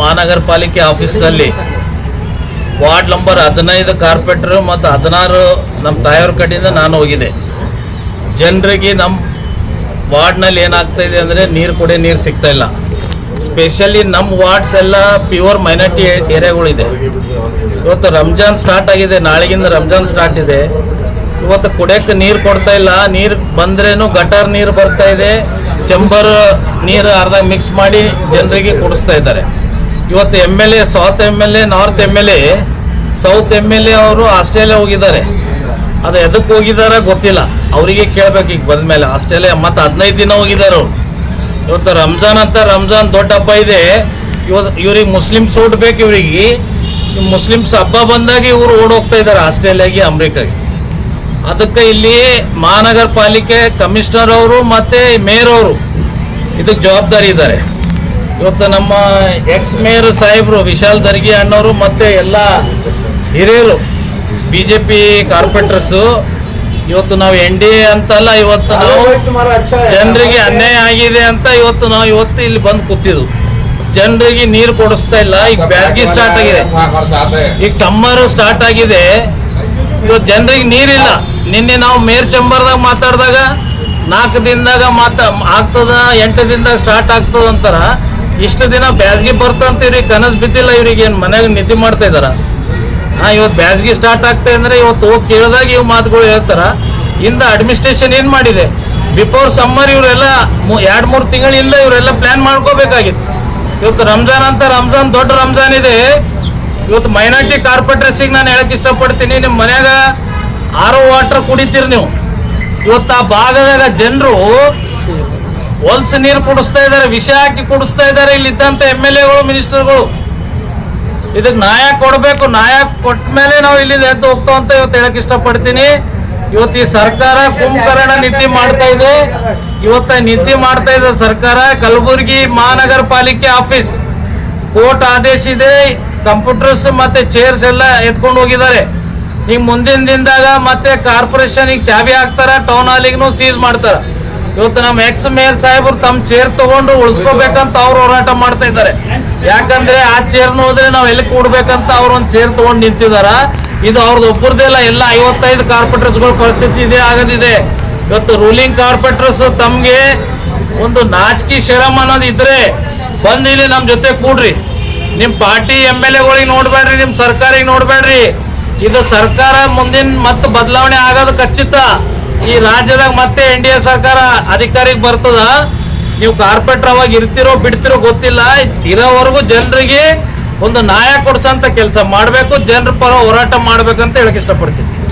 ಮಹಾನಗರ ಪಾಲಿಕೆ ಆಫೀಸ್ನಲ್ಲಿ ವಾರ್ಡ್ ನಂಬರ್ ಹದಿನೈದು ಕಾರ್ಪೆಟ್ರು ಮತ್ತು ಹದಿನಾರು ನಮ್ಮ ತಾಯಿಯವ್ರ ಕಡೆಯಿಂದ ನಾನು ಹೋಗಿದೆ ಜನರಿಗೆ ನಮ್ಮ ವಾರ್ಡ್ನಲ್ಲಿ ಏನಾಗ್ತಾ ಇದೆ ಅಂದರೆ ನೀರು ಕುಡಿಯೋ ನೀರು ಸಿಗ್ತಾ ಇಲ್ಲ. ಸ್ಪೆಷಲಿ ನಮ್ಮ ವಾರ್ಡ್ಸ್ ಎಲ್ಲ ಪ್ಯೂರ್ ಮೈನಾರಿಟಿ ಏರಿಯಾಗಳಿದೆ. ಇವತ್ತು ರಂಜಾನ್ ಸ್ಟಾರ್ಟ್ ಆಗಿದೆ, ನಾಳೆಗಿಂದ ರಂಜಾನ್ ಸ್ಟಾರ್ಟ್ ಇದೆ. ಇವತ್ತು ಕುಡಿಯೋಕ್ಕೆ ನೀರು ಕೊಡ್ತಾ ಇಲ್ಲ, ನೀರು ಬಂದ್ರೇನು ಗಟಾರ್ ನೀರು ಬರ್ತಾ ಇದೆ, ಚಂಬರ್ ನೀರು ಅರ್ಧ ಮಿಕ್ಸ್ ಮಾಡಿ ಜನರಿಗೆ ಕುಡಿಸ್ತಾ ಇದ್ದಾರೆ. ಇವತ್ತು M L A south M L A north M L A south M L A ಅವರು ಆಸ್ಟ್ರೇಲಿಯಾ ಹೋಗಿದ್ದಾರೆ. ಅದು ಎದಕ್ಕೆ ಹೋಗಿದ್ದಾರೆ ಗೊತ್ತಿಲ್ಲ. ಅವರಿಗೆ ಕೇಳ್ಬೇಕು ಈಗ ಬಂದ್ಮೇಲೆ. ಆಸ್ಟ್ರೇಲಿಯಾ ಮತ್ತೆ ಹದಿನೈದು ದಿನ ಹೋಗಿದ್ದಾರೆ ಅವರು. ಇವತ್ತು ರಂಜಾನ್ ಅಂತ ರಂಜಾನ್ ದೊಡ್ಡ ಹಬ್ಬ ಇದೆ. ಇವತ್ತು ಇವ್ರಿಗೆ ಮುಸ್ಲಿಮ್ಸ್ ಓಟ್ ಬೇಕು ಮುಸ್ಲಿಮ್ಸ್ ಹಬ್ಬ ಬಂದಾಗ ಇವರು ಓಡೋಗ್ತಾ ಇದ್ದಾರೆ ಆಸ್ಟ್ರೇಲಿಯಾಗೆ, ಅಮೆರಿಕಾಗೆ. ಅದಕ್ಕೆ ಇಲ್ಲಿ ಮಹಾನಗರ ಪಾಲಿಕೆ ಕಮಿಷನರ್ ಅವರು ಮತ್ತೆ ಮೇಯರ್ ಅವರು ಇದಕ್ಕೆ ಜವಾಬ್ದಾರಿ ಇದ್ದಾರೆ. ಇವತ್ತು ನಮ್ಮ ಎಕ್ಸ್ ಮೇಯರ್ ಸಾಹೇಬರು ವಿಶಾಲ್ ದರ್ಗಿ ಅಣ್ಣವರು ಮತ್ತು ಎಲ್ಲ ಹಿರಿಯರು ಬಿ ಜೆ ಪಿ ಕಾರ್ಪೊರೇಟರ್ಸು ಇವತ್ತು ನಾವು ಎನ್ ಡಿ ಎ ಅಂತಲ್ಲ ಇವತ್ತು ನಾವು ಜನರಿಗೆ ಅನ್ಯಾಯ ಆಗಿದೆ ಅಂತ ಇವತ್ತು ನಾವು ಇವತ್ತು ಇಲ್ಲಿ ಬಂದು ಕೂತಿದ್ವು. ಜನರಿಗೆ ನೀರು ಕೊಡಿಸ್ತಾ ಇಲ್ಲ ಈಗ ಬ್ಯಾಸಗಿ ಸ್ಟಾರ್ಟ್ ಆಗಿದೆ. ಈಗ ಸಮ್ಮರ್ ಸ್ಟಾರ್ಟ್ ಆಗಿದೆ. ಇವತ್ತು ಜನರಿಗೆ ನೀರಿಲ್ಲ. ನಿನ್ನೆ ನಾವು ಮೇರ್ ಚಂಬರ್ದಾಗ ಮಾತಾಡಿದಾಗ ನಾಲ್ಕು ದಿನದಾಗ ಮಾತಾ ಆಗ್ತದ ಎಂಟು ದಿನದಾಗ ಸ್ಟಾರ್ಟ್ ಆಗ್ತದ ಅಂತಾರ. ಇಷ್ಟು ದಿನ ಬ್ಯಾಸ್ಗೆ ಬರ್ತಂತ ಇವ್ರಿಗೆ ಕನಸು ಬಿದ್ದಿಲ್ಲ, ಇವ್ರಿಗೆ ಏನು ಮನ್ಯಾಗ ನಿದ್ದೆ ಮಾಡ್ತಾ ಇದಾರ ಹಾ ಇವತ್ತು ಬ್ಯಾಸ್ಗೆ ಸ್ಟಾರ್ಟ್ ಆಗ್ತಾ ಅಂದ್ರೆ ಇವತ್ತು ಹೋಗಿ ಕೇಳಿದಾಗ ಇವ್ ಮಾತುಗಳು ಹೇಳ್ತಾರ. ಇಂದ ಅಡ್ಮಿನಿಸ್ಟ್ರೇಷನ್ ಏನ್ ಮಾಡಿದೆ? ಬಿಫೋರ್ ಸಮ್ಮರ್ ಇವರೆಲ್ಲ ಎರಡ್, ಮೂರು ತಿಂಗಳಿಂದ ಇವರೆಲ್ಲ ಪ್ಲಾನ್ ಮಾಡ್ಕೋಬೇಕಾಗಿತ್ತು. ಇವತ್ತು ರಂಜಾನ್ ಅಂತ ರಂಜಾನ್, ದೊಡ್ಡ ರಂಜಾನ್ ಇದೆ. ಇವತ್ತು ಮೈನಾರಿಟಿ ಕಾರ್ಪೊರೇಟರ್ಸಿಗೆ ನಾನು ಹೇಳಕ್ ಇಷ್ಟಪಡ್ತೀನಿ ನಿಮ್ಮ ಮನ್ಯಾಗ ಆರೋ ವಾಟರ್ ಕುಡಿತೀರಿ ನೀವು. ಇವತ್ತು ಆ ಭಾಗದಾಗ ಜನರು ಹೊಲ್ಸ್ ನೀರು ಕುಡಿಸ್ತಾ ಇದ್ದಾರೆ, ವಿಷ ಹಾಕಿ ಕುಡಿಸ್ತಾ ಇದ್ದಾರೆ, ಇಲ್ಲಿದ್ದಂತ ಎಂ ಎಲ್ ಎಗಳು ಮಿನಿಸ್ಟರ್ಗಳು ಇದಕ್ಕೆ ನ್ಯಾಯ ಕೊಡಬೇಕು, ನ್ಯಾಯ ಕೊಟ್ಟ ಮೇಲೆ ನಾವು ಇಲ್ಲಿಂದ ಎದ್ದು ಹೋಗ್ತಾವ ಅಂತ ಇವತ್ತು ಹೇಳಕ್ ಇಷ್ಟಪಡ್ತೀನಿ. ಇವತ್ತು ಈ ಸರ್ಕಾರ ಕುಂಭಕರ್ಣ ನೀತಿ ಮಾಡ್ತಾ ಇದೆ. ಇವತ್ತ ನೀತಿ ಮಾಡ್ತಾ ಇದೆ ಸರ್ಕಾರ. ಕಲಬುರಗಿ ಮಹಾನಗರ ಪಾಲಿಕೆ ಆಫೀಸ್. ಕೋರ್ಟ್ ಆದೇಶ ಇದೆ. ಕಂಪ್ಯೂಟರ್ಸ್ ಮತ್ತೆ ಚೇರ್ಸ್ ಎಲ್ಲ ಎತ್ಕೊಂಡು ಹೋಗಿದ್ದಾರೆ. ಈಗ ಮುಂದಿನ ದಿನದಾಗ ಮತ್ತೆ ಕಾರ್ಪೊರೇಷನ್ ಈಗ ಚಾವಿ ಹಾಕ್ತಾರ ಟೌನ್ ಹಾಲಿಗೂ ಸೀಸ್ ಮಾಡ್ತಾರ. ಇವತ್ತು ನಮ್ಮ ಎಕ್ಸ್ ಮೇಯರ್ ಸಾಹೇಬರು ತಮ್ಮ ಚೇರ್ ತಗೊಂಡು ಉಳಿಸ್ಕೋಬೇಕಂತ ಅವ್ರು ಹೋರಾಟ ಮಾಡ್ತಾ ಇದ್ದಾರೆ. ಯಾಕಂದ್ರೆ ಆ ಚೇರ್ನ ಹೋದ್ರೆ ನಾವು ಎಲ್ಲಿ ಕೂಡ್ಬೇಕಂತ ಅವ್ರು ಒಂದು ಚೇರ್ ತಗೊಂಡು ನಿಂತಿದಾರ. ಇದು ಅವ್ರದ್ದು ಒಬ್ಬರದೇ ಇಲ್ಲ ಎಲ್ಲ ಐವತ್ತೈದು ಕಾರ್ಪೊರೇಟರ್ಸ್ಗಳ ಪರಿಸ್ಥಿತಿ ಇದೆ ಆಗದಿದೆ. ಇವತ್ತು ರೂಲಿಂಗ್ ಕಾರ್ಪೊರೇಟರ್ಸ್ ತಮ್ಗೆ ಒಂದು ನಾಚಿಕೆ ಶರಮ್ ಅನ್ನೋದು ಇದ್ರೆ ಬಂದು ಇಲ್ಲಿ ನಮ್ಮ ಜೊತೆ ಕೂಡ್ರಿ. ನಿಮ್ ಪಾರ್ಟಿ ಎಂ ಎಲ್ ಎಗಳಿಗೆ ನೋಡ್ಬೇಡ್ರಿ, ನಿಮ್ ಸರ್ಕಾರಿಗೆ ನೋಡ್ಬೇಡ್ರಿ. ಇದು ಸರ್ಕಾರ ಮುಂದಿನ ಮತ್ತೆ ಬದಲಾವಣೆ ಆಗೋದು ಖಚಿತ. ಈ ರಾಜ್ಯದಾಗ ಮತ್ತೆ ಎನ್ ಡಿ ಎ ಸರ್ಕಾರ ಅಧಿಕಾರಿಗೆ ಬರ್ತದ? ನೀವು ಕಾರ್ಪೊರೇಟರ್ ಅವಾಗ ಇರ್ತಿರೋ ಬಿಡ್ತಿರೋ ಗೊತ್ತಿಲ್ಲ. ಇರೋವರೆಗೂ ಜನರಿಗೆ ಒಂದು ನ್ಯಾಯ ಕೊಡ್ಸಂತ ಕೆಲಸ ಮಾಡಬೇಕು, ಜನರ ಪರ ಹೋರಾಟ ಮಾಡ್ಬೇಕಂತ ಹೇಳಕ್ ಇಷ್ಟಪಡ್ತೀನಿ.